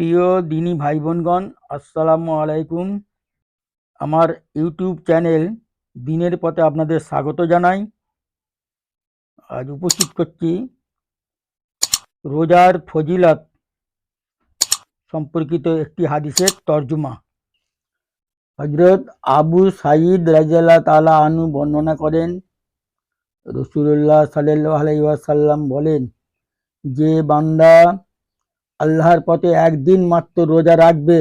প্রিয় দিনী ভাই বোনগণ আসসালামু আলাইকুম। আমার ইউটিউব চ্যানেল দিনের পথে আপনাদের স্বাগত জানাই। আজ উপস্থিত করছি রোজার ফজিলত সম্পর্কিত একটি হাদিসের তর্জমা। হজরত আবু সাইদ রাজিয়াল্লাহ তাআলা আনু বর্ণনা করেন রসুল্লাহ সাল্লাহ আলাইসাল্লাম বলেন, যে বান্দা আল্লাহর পথে একদিন মাত্র রোজা রাখবে।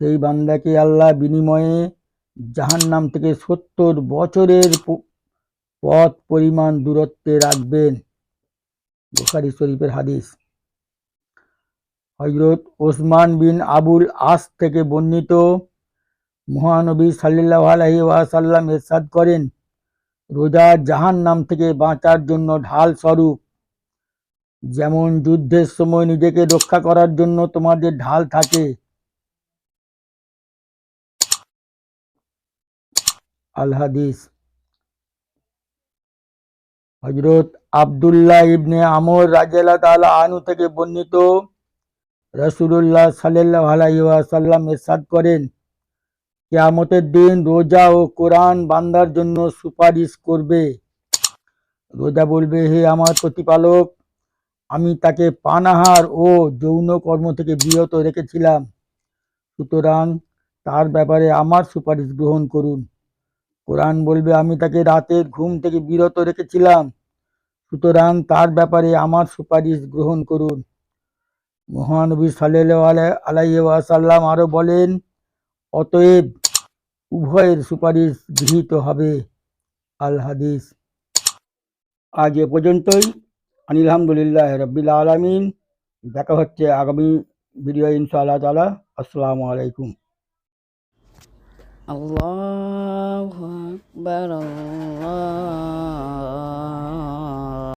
সেই বান্দাকে আল্লাহ বিনিময়ে জাহান্নাম থেকে সত্তর বছরের পথ পরিমাণ দূরত্বে রাখবেন। বুখারী শরীফের হাদিস। হজরত ওসমান বিন আবুল আস থেকে বর্ণিত মহানবী সাল্লাহ আলহি ওয়াসাল্লাম এরশাদ করেন, রোজা জাহান্নাম থেকে বাঁচার জন্য ঢাল স্বরূপ। যেমন যুদ্ধের সময় নিজেকে রক্ষা করার জন্য তোমাদের ঢাল থাকে। আল হাদিস হজরত আবদুল্লাহ ইবনে আমর রাজেলা তাআলা আনু থেকে বর্ণিত রসুল্লাহ সাল্লাহ আলাইহি ওয়াসাল্লাম ইরশাদ করেন, কেয়ামতের দিন রোজা ও কোরআন বান্দার জন্য সুপারিশ করবে। রোজা বলবে, হে আমার প্রতিপালক আমি তাকে পানাহার ও যৌন কর্ম থেকে বিরত রেখেছিলাম। সুতরাং তার ব্যাপারে আমার সুপারিশ গ্রহণ করুন। কোরআন বলবে, আমি তাকে রাতের ঘুম থেকে বিরত রেখেছিলাম। সুতরাং তার ব্যাপারে আমার সুপারিশ গ্রহণ করুন। মহানবী সাল্লাহ আলাইহি ওয়াসাল্লাম আরও বলেন, অতএব উভয়ের সুপারিশ গৃহীত হবে। আল হাদিস আজ এ পর্যন্তই। আনিলহামদুলিল্লাহ রব্বিল আলমিন। দেখা হচ্ছে আগামী ভিডিও ইনশাআল্লাহ তালা আসসালামু আলাইকুম। আল্লাহ আল্লাহ